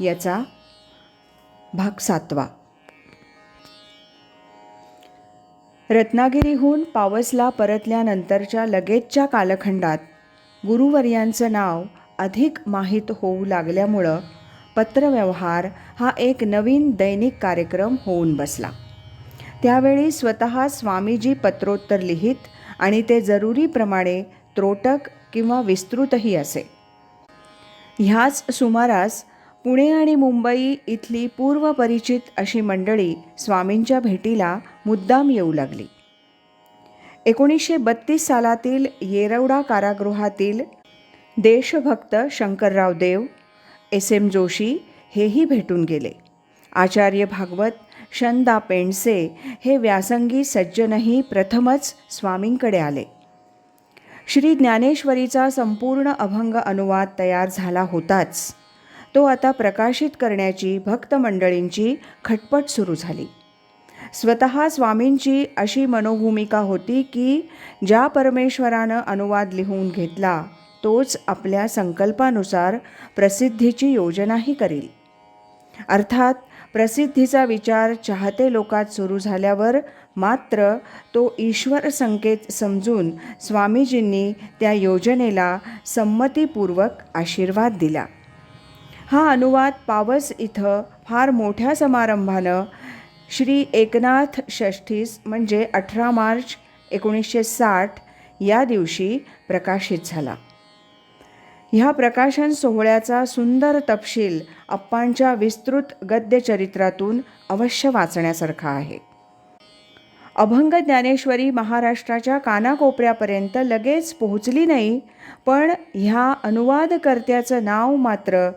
याचा भाग सातवा. रत्नागिरीहून पावसला परतल्यानंतरच्या लगेचच्या कालखंडात गुरुवर्यांचं नाव अधिक माहीत होऊ लागल्यामुळं पत्रव्यवहार हा एक नवीन दैनिक कार्यक्रम होऊन बसला. त्यावेळी स्वतः स्वामीजी पत्रोत्तर लिहित आणि ते जरुरीप्रमाणे त्रोटक किंवा विस्तृतही असे. ह्याच सुमारास पुणे आणि मुंबई इथली पूर्वपरिचित अशी मंडळी स्वामींच्या भेटीला मुद्दाम येऊ लागली. एकोणीसशे बत्तीस सालातील येरवडा कारागृहातील देशभक्त शंकरराव देव एस एम जोशी हेही भेटून गेले. आचार्य भागवत शंदा पेंडसे हे व्यासंगी सज्जनही प्रथमच स्वामींकडे आले. श्री ज्ञानेश्वरीचा संपूर्ण अभंग अनुवाद तयार झाला होताच. तो आता प्रकाशित करण्याची भक्त मंडळींची खटपट सुरू झाली. स्वतः स्वामींची अशी मनोभूमिका होती की ज्या परमेश्वरानं अनुवाद लिहून घेतला तोच आपल्या संकल्पानुसार प्रसिद्धीची योजनाही करील. अर्थात प्रसिद्धीचा विचार चाहते लोकात सुरू झाल्यावर मात्र तो ईश्वर संकेत समजून स्वामीजींनी त्या योजनेला संमतीपूर्वक आशीर्वाद दिला. हा अनुवाद पावस इथं फार मोठ्या समारंभानं श्री एकनाथ षष्ठीस म्हणजे अठरा मार्च एकोणीसशे साठ या दिवशी प्रकाशित झाला. ह्या प्रकाशन सोहळ्याचा सुंदर तपशील अप्पांच्या विस्तृत गद्यचरित्रातून अवश्य वाचण्यासारखा आहे. अभंग ज्ञानेश्वरी महाराष्ट्राच्या कानाकोपऱ्यापर्यंत लगेच पोहोचली नाही पण ह्या अनुवादकर्त्याचं नाव मात्र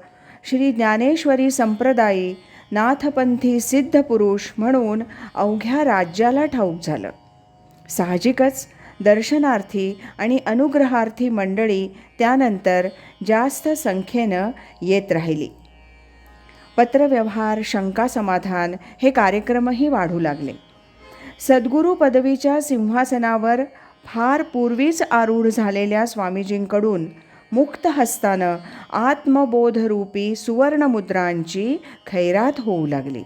श्री ज्ञानेश्वरी संप्रदायी नाथपंथी सिद्ध पुरुष म्हणून अवघ्या राज्याला ठाऊक झालं. साहजिकच दर्शनार्थी आणि अनुग्रहार्थी मंडळी त्यानंतर जास्त संख्येनं येत राहिली. पत्रव्यवहार शंका समाधान हे कार्यक्रमही वाढू लागले. सद्गुरू पदवीच्या सिंहासनावर फार पूर्वीच आरूढ झालेल्या स्वामीजींकडून मुक्त हस्तानं आत्मबोधरूपी सुवर्णमुद्रांची खैरात होऊ लागली.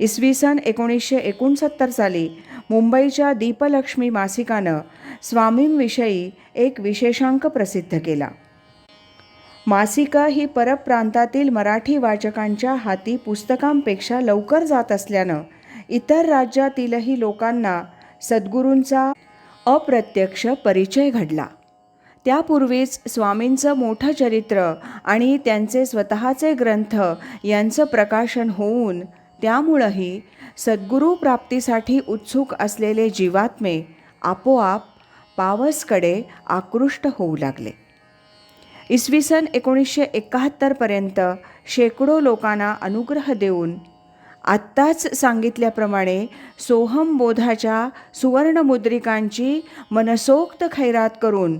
इसवी सन एकोणीसशे एकोणसत्तर साली मुंबईच्या दीपलक्ष्मी मासिकानं स्वामींविषयी एक विशेषांक प्रसिद्ध केला. मासिका ही परप्रांतातील मराठी वाचकांच्या हाती पुस्तकांपेक्षा लवकर जात असल्यानं इतर राज्यातीलही लोकांना सद्गुरूंचा अप्रत्यक्ष परिचय घडला. त्यापूर्वीच स्वामींचं मोठं चरित्र आणि त्यांचे स्वतःचे ग्रंथ यांचं प्रकाशन होऊन त्यामुळंही सद्गुरू प्राप्तीसाठी उत्सुक असलेले जीवात्मे आपोआप पावसकडे आकृष्ट होऊ लागले. इसवी सन एकोणीसशे एकाहत्तरपर्यंत शेकडो लोकांना अनुग्रह देऊन आत्ताच सांगितल्याप्रमाणे सोहम बोधाच्या सुवर्णमुद्रिकांची मनसोक्त खैरात करून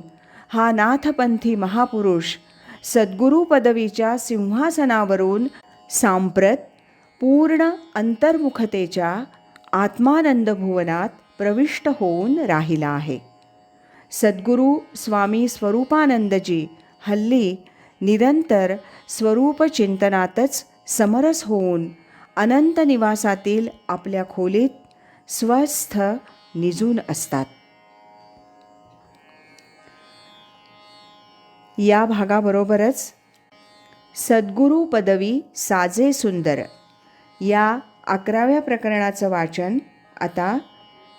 हा नाथपंथी महापुरुष सद्गुरू पदवीच्या सिंहासनावरून सांप्रत पूर्ण अंतर्मुखतेच्या आत्मानंद भुवनात प्रविष्ट होऊन राहिला आहे. सद्गुरू स्वामी स्वरूपानंदजी हल्ली निरंतर स्वरूपचिंतनातच समरस होऊन अनंत निवासातील आपल्या खोलीत स्वस्थ निजून असतात. या भागाबरोबरच सद्गुरू पदवी साजे सुंदर या अकराव्या प्रकरणाचं वाचन आता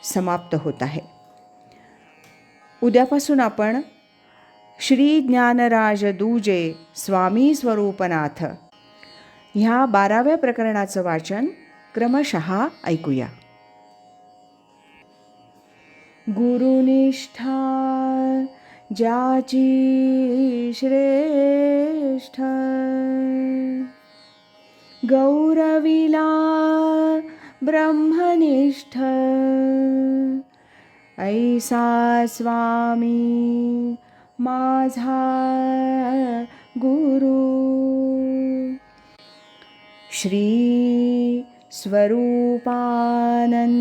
समाप्त होत आहे. उद्यापासून आपण श्री ज्ञानराज दूजे स्वामी स्वरूपनाथ ह्या बाराव्या प्रकरणाचं वाचन क्रमशः ऐकूया. गुरुनिष्ठा ज्याची श्रेष्ठ गौरविला ब्रह्मनिष्ठ ऐसा स्वामी माझा गुरु. श्री स्वरूपानंद